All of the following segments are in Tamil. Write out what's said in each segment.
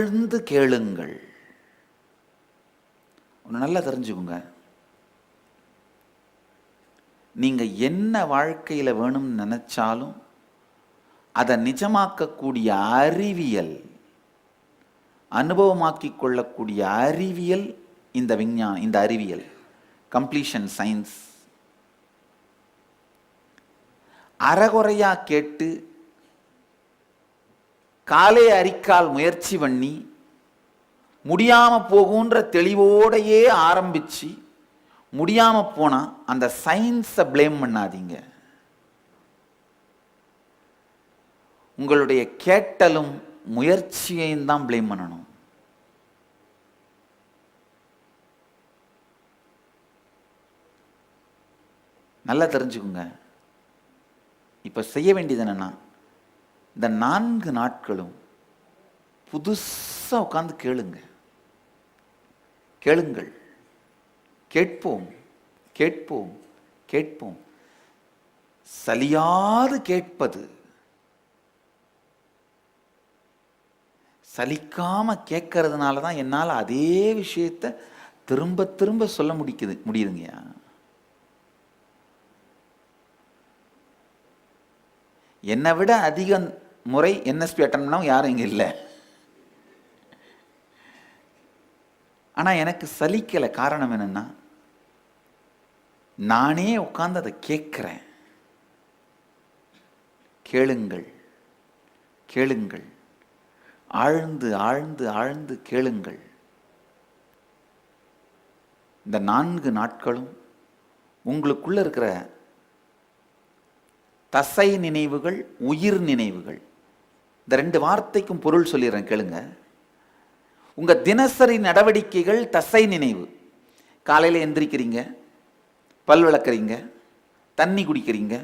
ஆழ்ந்து கேளுங்கள். ஒன்று நல்லா தெரிஞ்சுக்கோங்க. நீங்க என்ன வாழ்க்கையில வேணும்னு நினைச்சாலும் அதை நிஜமாக்கக்கூடிய அறிவியல் அனுபவமாக்கிக் கொள்ளக்கூடிய அறிவியல் இந்த விஞ்ஞான இந்த அறிவியல் கம்ப்ளீஷன் சயின்ஸ் அறகுறையாக கேட்டு காலே அரிக்கால் முயற்சி பண்ணி முடியாமல் போகுன்ற தெளிவோடையே ஆரம்பிச்சு முடியாமல் போனால் அந்த சயின்ஸை ப்ளேம் பண்ணாதீங்க. உங்களுடைய கேட்டலும் முயற்சியையும் தான் ப்ளேம் பண்ணணும். நல்லா தெரிஞ்சுக்குங்க. இப்போ செய்ய வேண்டியது என்னன்னா இந்த நான்கு நாட்களும் புதுசாக உட்காந்து கேளுங்க. கேளுங்கள். கேட்போம். கேட்போம். கேட்போம். சலியாது கேட்பது. சலிக்காம கேட்கறதுனால தான் என்னால் அதே விஷயத்த திரும்ப திரும்ப சொல்ல முடிக்குது முடியுதுங்கய்யா என்னை விட அதிகம் முறை என்எஸ்பி அட்டன் பண்ணவங்க யாரும் இங்கே இல்லை. ஆனால் எனக்கு சலிக்கலை காரணம் என்னன்னா நானே உட்காந்து அதை கேட்குறேன். கேளுங்கள் கேளுங்கள். ஆழ்ந்து ஆழ்ந்து ஆழ்ந்து கேளுங்கள். இந்த நான்கு நாட்களும் உங்களுக்குள்ள இருக்கிற தசை நினைவுகள் உயிர் நினைவுகள் இந்த ரெண்டு வார்த்தைக்கும் பொருள் சொல்லிடுறேன் கேளுங்க. உங்கள் தினசரி நடவடிக்கைகள் தசை நினைவு. காலையில் எந்திரிக்கிறீங்க பல் விளக்குறீங்க தண்ணி குடிக்கிறீங்க.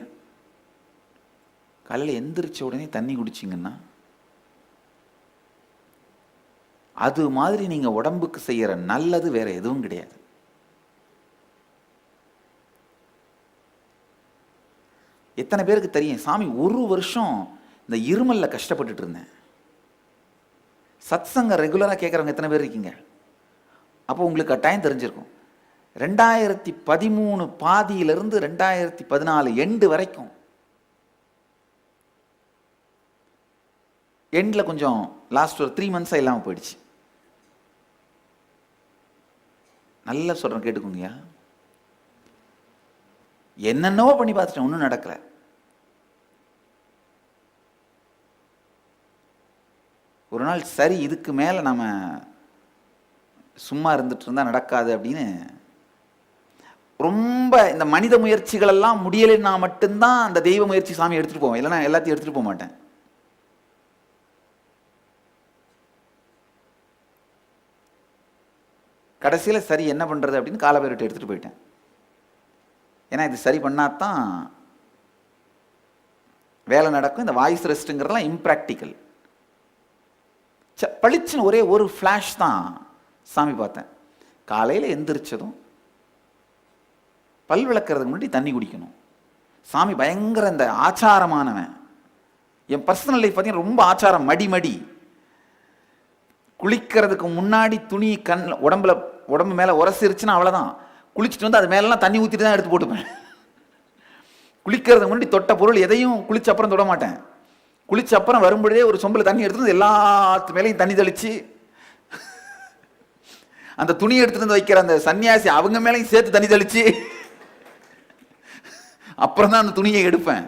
காலையில் எந்திரிச்ச உடனே தண்ணி குடிச்சிங்கன்னா அது மாதிரி நீங்கள் உடம்புக்கு செய்கிற நல்லது வேற எதுவும் கிடையாது. எத்தனை பேருக்கு தெரியும் சாமி ஒரு வருஷம் இந்த இருமலில் கஷ்டப்பட்டுட்டு இருந்தேன் சத்சங்க ரெகுலராக கேட்குறவங்க எத்தனை பேர் இருக்கீங்க? அப்போ உங்களுக்கு கட்டாயம் தெரிஞ்சிருக்கும். ரெண்டாயிரத்தி பதிமூணு பாதியிலிருந்து ரெண்டாயிரத்தி பதினாலு எண்டு வரைக்கும் எண்டில் கொஞ்சம் லாஸ்ட் ஒரு த்ரீ மந்த்ஸாக இல்லாமல் போயிடுச்சு. நல்லா சொல்கிறேன் கேட்டுக்கோங்கய்யா. என்னென்னவோ பண்ணி பார்த்துட்டேன் ஒன்றும் நடக்கலை. நாள் சரி இதுக்கு மேலே நம்ம சும்மா இருந்துட்டு இருந்தால் நடக்காது அப்படின்னு ரொம்ப இந்த மனித முயற்சிகள் எல்லாம் முடியலைன்னா மட்டும்தான் அந்த தெய்வ முயற்சி சாமி எடுத்துகிட்டு போவேன் இல்லைன்னா எல்லாத்தையும் எடுத்துகிட்டு போக மாட்டேன். கடைசியில் சரி என்ன பண்ணுறது அப்படின்னு காலபேரிட்டு எடுத்துகிட்டு போயிட்டேன். ஏன்னா இது சரி பண்ணாதான் வேலை நடக்கும். இந்த வாய்ஸ் ரெஸ்ட்டுங்கிறதெல்லாம் இம்ப்ராக்டிக்கல் ச பளிச்சுன்னு ஒரே ஒரு ஃப்ளாஷ் தான் சாமி பார்த்தேன். காலையில் எந்திரிச்சதும் பல் விளக்கிறதுக்கு முன்னாடி தண்ணி குடிக்கணும். சாமி பயங்கர இந்த ஆச்சாரமானவன். என் பர்சனல் லைஃப் பார்த்தீங்கன்னா ரொம்ப ஆச்சாரம் மடி மடி குளிக்கிறதுக்கு முன்னாடி துணி கண் உடம்புல உடம்பு மேலே உரசிருச்சுன்னா அவ்வளோதான் குளிச்சுட்டு வந்து அது மேலெலாம் தண்ணி ஊற்றிட்டு தான் எடுத்து போட்டுப்பேன். குளிக்கிறதுக்கு முன்னாடி தொட்ட பொருள் எதையும் குளிச்ச அப்புறம் தொட மாட்டேன். குளிச்ச அப்புறம் வரும்பொழுதே ஒரு சொம்பில் தண்ணி எடுத்துருந்து எல்லாத்து மேலேயும் தண்ணி தெளிச்சு அந்த துணி எடுத்துட்டு வந்து வைக்கிற அந்த சன்னியாசி அவங்க மேலேயும் சேர்த்து தண்ணி தெளிச்சு அப்புறம் தான் அந்த துணியை எடுப்பேன்.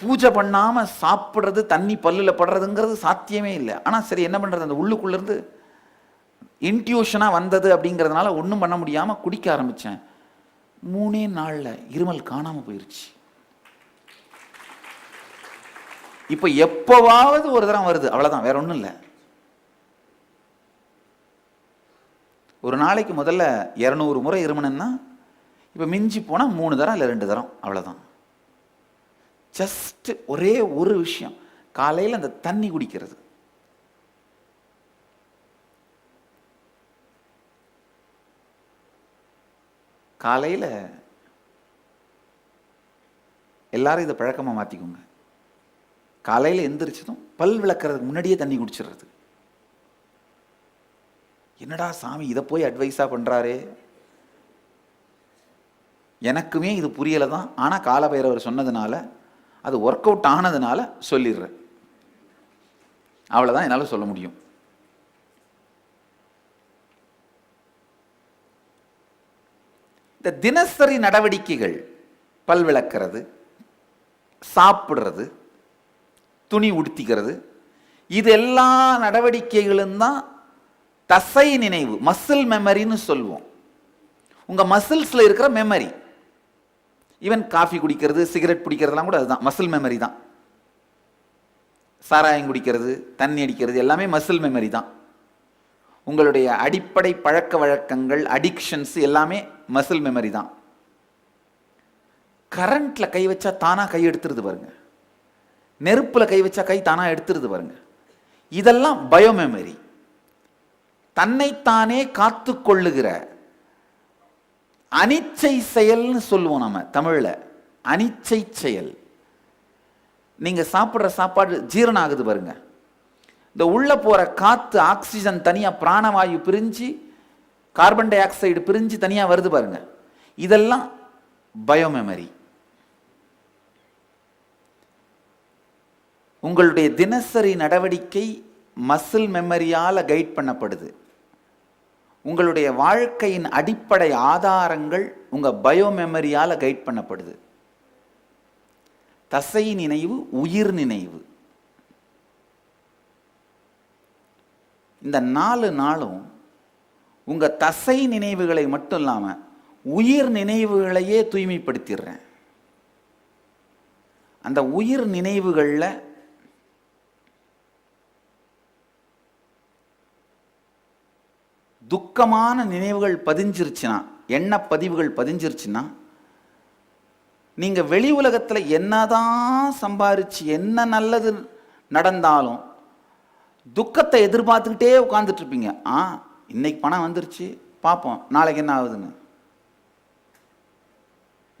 பூஜை பண்ணாம சாப்பிட்றது தண்ணி பல்லுல படுறதுங்கிறது சாத்தியமே இல்லை. ஆனால் சரி என்ன பண்றது? அந்த உள்ளுக்குள்ள இருந்து இன்ட்யூஷனா வந்தது அப்படிங்கிறதுனால ஒன்றும் பண்ண முடியாமல் குடிக்க ஆரம்பித்தேன் மூணே நாளில் இருமல் காணாமல் போயிருச்சு. இப்போ எப்பவாவது ஒரு தரம் வருது. அவ்வளோதான் வேற ஒன்றும் இல்லை. ஒரு நாளைக்கு முதல்ல இரநூறு முறை இருமணுன்னா இப்போ மிஞ்சி போனால் மூணு தரம் இல்லை ரெண்டு தரம். அவ்வளோதான் ஜஸ்ட் ஒரே ஒரு விஷயம். காலையில் அந்த தண்ணி குடிக்கிறது. காலையில் எல்லாரும் இதை பழக்கமாக மாற்றிக்கோங்க காலையில் எந்திரிச்சதும் பல் விளக்குறதுக்கு முன்னாடியே தண்ணி குடிச்சிடுறது. என்னடா சாமி இதை போய் அட்வைஸாக பண்ணுறாரே எனக்குமே இது புரியலை தான் ஆனால் காலபைரவர் சொன்னதுனால அது ஒர்க் அவுட் ஆனதுனால சொல்லிடுறேன். அவ்வளோதான் என்னால் சொல்ல முடியும். இந்த தினசரி நடவடிக்கைகள் பல் விளக்குறது சாப்பிட்றது துணி உடுத்திக்கிறது. இது எல்லா நடவடிக்கைகளும் தான் தசை நினைவு மசில் மெமரின்னு சொல்லுவோம் உங்கள் மசில்ஸில் இருக்கிற மெமரி ஈவன் காஃபி குடிக்கிறது சிகரெட் பிடிக்கிறதுலாம் கூட அதுதான் மசில் மெமரி தான். சாராயம் குடிக்கிறது தண்ணி அடிக்கிறது எல்லாமே மசில் மெமரி தான். உங்களுடைய அடிப்படை பழக்க வழக்கங்கள் அடிக்ஷன்ஸ் எல்லாமே மசில் மெமரி தான். கரண்ட்டில் கை வச்சா தானாக கை எடுத்துருது பாருங்கள் நெருப்பில் கை வச்சா கை தானாக எடுத்துருது பாருங்க. இதெல்லாம் பயோ மெமரி தன்னைத்தானே காத்து கொள்ளுகிற அனிச்சை செயல்னு சொல்லுவோம் நம்ம தமிழில். அனிச்சை செயல். நீங்கள் சாப்பிட்ற சாப்பாடு ஜீரணம் ஆகுது பாருங்க. இந்த உள்ளே போகிற காற்று ஆக்சிஜன் தனியாக பிராணவாயு பிரிஞ்சு கார்பன் டை ஆக்சைடு பிரிஞ்சு தனியாக வருது பாருங்க. இதெல்லாம் பயோமெமரி. உங்களுடைய தினசரி நடவடிக்கை மசில் மெமரியால் கைட் பண்ணப்படுது. உங்களுடைய வாழ்க்கையின் அடிப்படை ஆதாரங்கள் உங்கள் பயோ மெமரியால் கைட் பண்ணப்படுது. தசை நினைவு உயிர் நினைவு. இந்த நாலு நாளும் உங்கள் தசை நினைவுகளை மட்டும் இல்லாமல் உயிர் நினைவுகளையே தூய்மைப்படுத்திடுறேன். அந்த உயிர் நினைவுகளில் துக்கமான நினைவுகள் பதிஞ்சிருச்சுன்னா எண்ண பதிவுகள் பதிஞ்சிருச்சுன்னா நீங்கள் வெளி உலகத்தில் என்னதான் சம்பாரிச்சு என்ன நல்லது நடந்தாலும் துக்கத்தை எதிர்பார்த்துக்கிட்டே உட்காந்துட்ருப்பீங்க ஆ இன்னைக்கு பணம் வந்துருச்சு பார்ப்போம் நாளைக்கு என்ன ஆகுதுன்னு.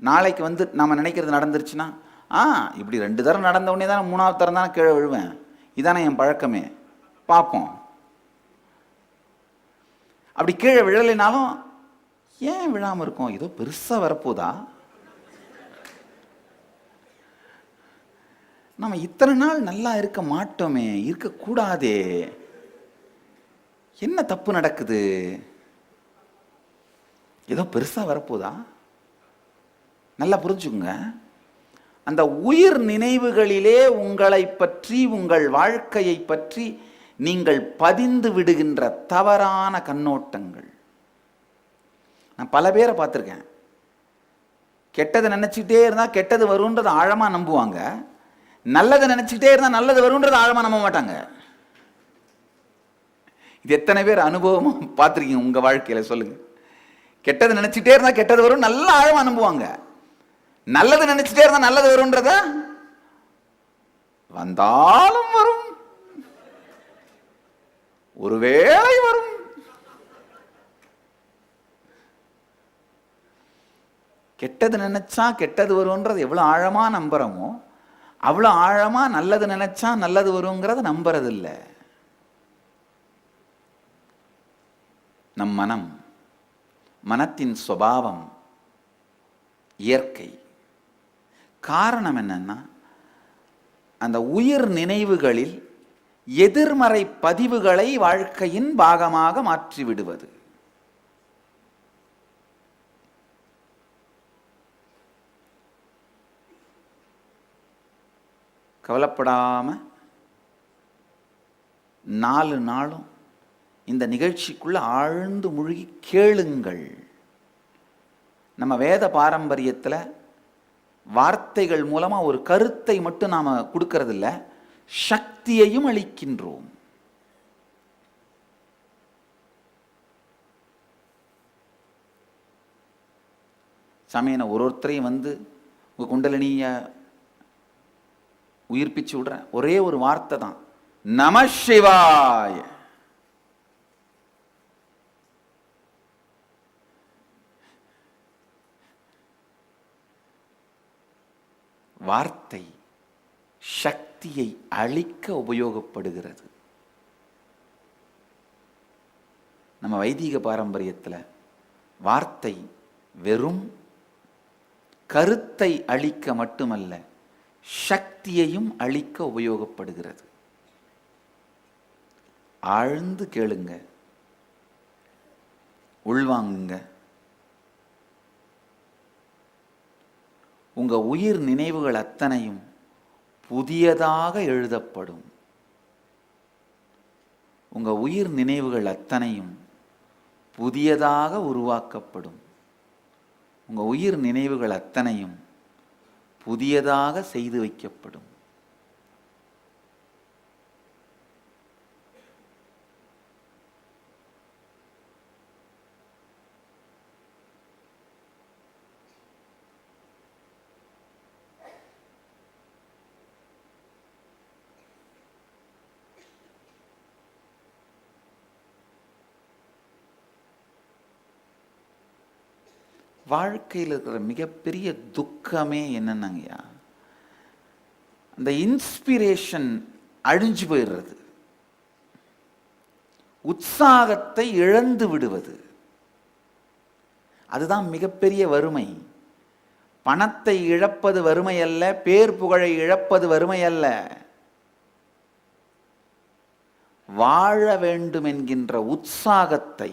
நாளைக்கு வந்து நம்ம நினைக்கிறது நடந்துருச்சுன்னா ஆ இப்படி ரெண்டு தரம் நடந்த உடனே தானே மூணாவது தரம் தானே கீழே விழுவேன். இதானே என் பழக்கமே. பார்ப்போம் அப்படி கீழே விழலைனாலும் ஏன் விழாமல் இருக்கும்? ஏதோ பெருசாக வரப்போதா? நம்ம இத்தனை நாள் நல்லா இருக்க மாட்டோமே இருக்கக்கூடாதே என்ன தப்பு நடக்குது? ஏதோ பெருசாக வரப்போதா? நல்லா புரிஞ்சுக்குங்க. அந்த உயிர் நினைவுகளிலே உங்களை பற்றி உங்கள் வாழ்க்கையை பற்றி நீங்கள் பதிந்து விடுகின்ற தவறான கண்ணோட்டங்கள். நான் பல பேரை பார்த்துருக்கேன். கெட்டதை நினச்சிக்கிட்டே இருந்தால் கெட்டது வரும்ன்றதை ஆழமாக நம்புவாங்க. நல்லதை நினச்சிக்கிட்டே இருந்தால் நல்லது வரும்ன்றதை ஆழமாக நம்ப மாட்டாங்க. இது எத்தனை பேர் அனுபவமாக பார்த்துருக்கீங்க உங்கள் வாழ்க்கையில் சொல்லுங்கள் கெட்டது நினச்சிக்கிட்டே இருந்தால் கெட்டது வரும் நல்ல ஆழமாக நம்புவாங்க. நல்லது நினச்சிட்டே இருந்தால் நல்லது வரும்ன்றத வந்தாலும் வரும் ஒருவேளை வரும். கெட்டது நினைச்சா கெட்டது வரும்ன்றது எவ்வளவு ஆழமா நம்புறோமோ அவ்வளோ ஆழமா நல்லது நினைச்சா நல்லது வருங்கிறத நம்புறது இல்லை நம் மனம் மனத்தின் சுவாவம் இயற்கை. காரணம் என்னன்னா அந்த உயிர் நினைவுகளில் எதிர்மறை பதிவுகளை வாழ்க்கையின் பாகமாக மாற்றி விடுவது கவலைப்படாம நாலு நாளும் இந்த நிகழ்ச்சிக்குள்ள ஆழ்ந்து முழுகி கேளுங்கள். நம்ம வேத பாரம்பரியத்தில் வார்த்தைகள் மூலமா ஒரு கருத்தை மட்டும் நாம கொடுக்கறதில்ல. சக்தியையும் அளிக்கின்றோம். சமயன ஒரு ஒருத்தரையும் வந்து உங்க குண்டலினிய உயிர்ப்பிச்சு விடுறேன். ஒரே ஒரு வார்த்தை தான். நம சிவாய. வார்த்தை சக்தி சக்தியை அழிக்க உபயோகப்படுகிறது. நம்ம வைதீக பாரம்பரியத்தில் வார்த்தை வெறும் கருத்தை அழிக்க மட்டுமல்ல சக்தியையும் அழிக்க உபயோகப்படுகிறது. ஆழ்ந்து கேளுங்க. உள்வாங்குங்க. உங்க உயிர் நினைவுகள் அத்தனையும் புதியதாக எழுதப்படும். உங்கள் உயிர் நினைவுகள் அத்தனையும் புதியதாக உருவாக்கப்படும். உங்கள் உயிர் நினைவுகள் அத்தனையும் புதியதாக செய்து வைக்கப்படும். வாழ்க்கையில் இருக்கிற மிகப்பெரிய துக்கமே என்னென்னங்கய்யா? அந்த இன்ஸ்பிரேஷன் அழிஞ்சு போயிடுறது. உற்சாகத்தை இழந்து விடுவது. அதுதான் மிகப்பெரிய வறுமை. பணத்தை இழப்பது வறுமை அல்ல பேர் புகழை இழப்பது வறுமை அல்ல வாழ வேண்டும் என்கின்ற உற்சாகத்தை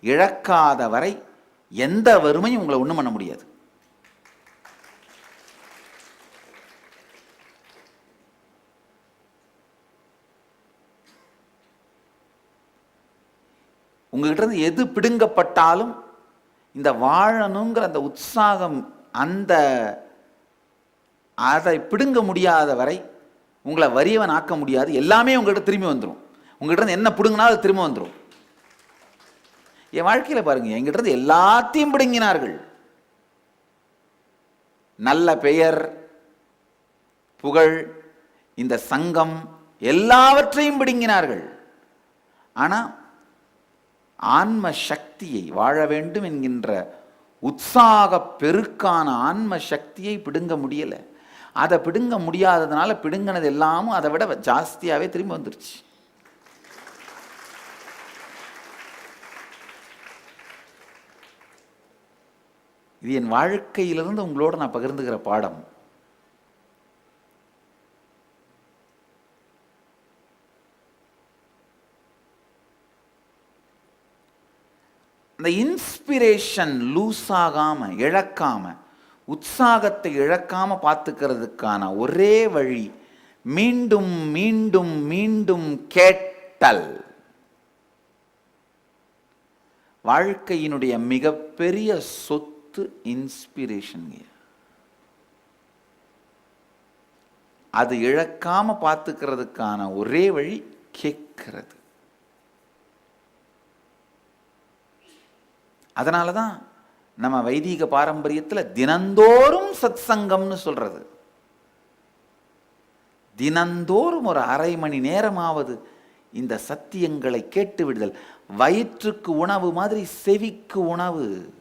இழக்காத வரை எந்த வறுமையும் உங்களை ஒன்றும் பண்ண முடியாது. உங்ககிட்ட இருந்து எது பிடுங்கப்பட்டாலும் இந்த வாழணுங்கிற அந்த உற்சாகம் அந்த அதை பிடுங்க முடியாத வரை உங்களை வறியவன் ஆக்க முடியாது. எல்லாமே உங்ககிட்ட திரும்பி வந்துடும் உங்ககிட்ட இருந்து என்ன பிடுங்கினா அது திரும்ப வந்துடும் என் வாழ்க்கையில் பாருங்க என்கிட்ட எல்லாத்தையும் பிடுங்கினார்கள். நல்ல பெயர் புகழ் இந்த சங்கம் எல்லாவற்றையும் பிடுங்கினார்கள். ஆனால் ஆன்ம சக்தியை வாழ வேண்டும் என்கின்ற உற்சாக பெருக்கான ஆன்ம சக்தியை பிடுங்க முடியல. அதை பிடுங்க முடியாததுனால பிடுங்கினது எல்லாமும் அதை விட ஜாஸ்தியாகவே திரும்பி வந்துருச்சு. இது என் வாழ்க்கையிலிருந்து உங்களோட நான் பகிர்ந்துக்கிற பாடம். இந்த இன்ஸ்பிரேஷன் லூஸ் ஆகாம இழக்காம உற்சாகத்தை இழக்காம பார்த்துக்கிறதுக்கான ஒரே வழி மீண்டும் மீண்டும் மீண்டும் கேட்டல். வாழ்க்கையினுடைய மிகப்பெரிய சொத்து இன்ஸ்பிரேஷன் அது இழக்காம பார்த்துக்கிறதுக்கான ஒரே வழி கேட்கிறது. அதனால தான் நம்ம வைதீக பாரம்பரியத்தில் தினந்தோறும் சத் சங்கம்னு சொல்றது. தினந்தோறும் ஒரு அரை மணி நேரமாவது இந்த சத்தியங்களை கேட்டு விடுதல். வயிற்றுக்கு உணவு மாதிரி செவிக்கு உணவு.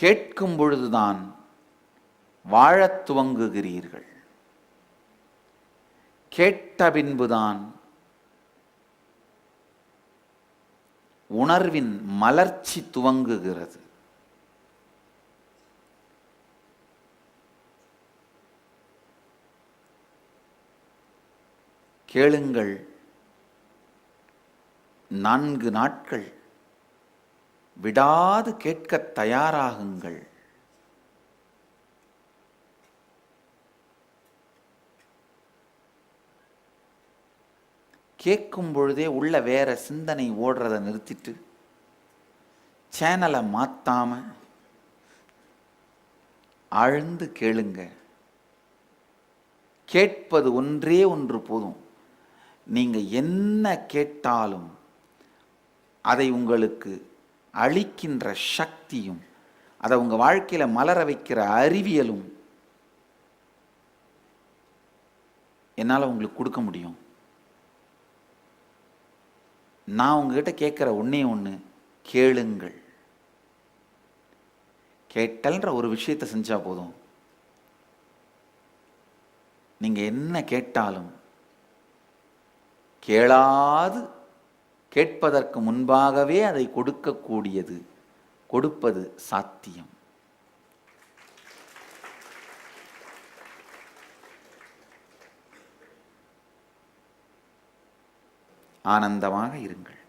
கேட்கும் பொழுதுதான் வாழத் துவங்குகிறீர்கள். கேட்ட பின்புதான் உணர்வின் மலர்ச்சி துவங்குகிறது. கேளுங்கள் நான்கு நாட்கள் விடாது கேட்க தயாராகுங்கள். கேட்கும் பொழுதே உள்ள வேற சிந்தனை ஓடுறதை நிறுத்திட்டு சேனலை மாத்தாம ஆழ்ந்து கேளுங்க. கேட்பது ஒன்றே ஒன்று போதும். நீங்கள் என்ன கேட்டாலும் அதை உங்களுக்கு அழிக்கின்ற சக்தியும் அதை உங்க வாழ்க்கையில மலர வைக்கிற அறிவியலும் என்னால் உங்களுக்கு கொடுக்க முடியும். நான் உங்ககிட்ட கேட்குற ஒன்றே ஒன்று கேளுங்கள். கேட்டல்ன்ற ஒரு விஷயத்தை செஞ்சா போதும். நீங்க என்ன கேட்டாலும் கேளாது கேட்பதற்கு முன்பாகவே அதை கொடுக்கக்கூடியது. கொடுப்பது சாத்தியம். ஆனந்தமாக இருங்கள்.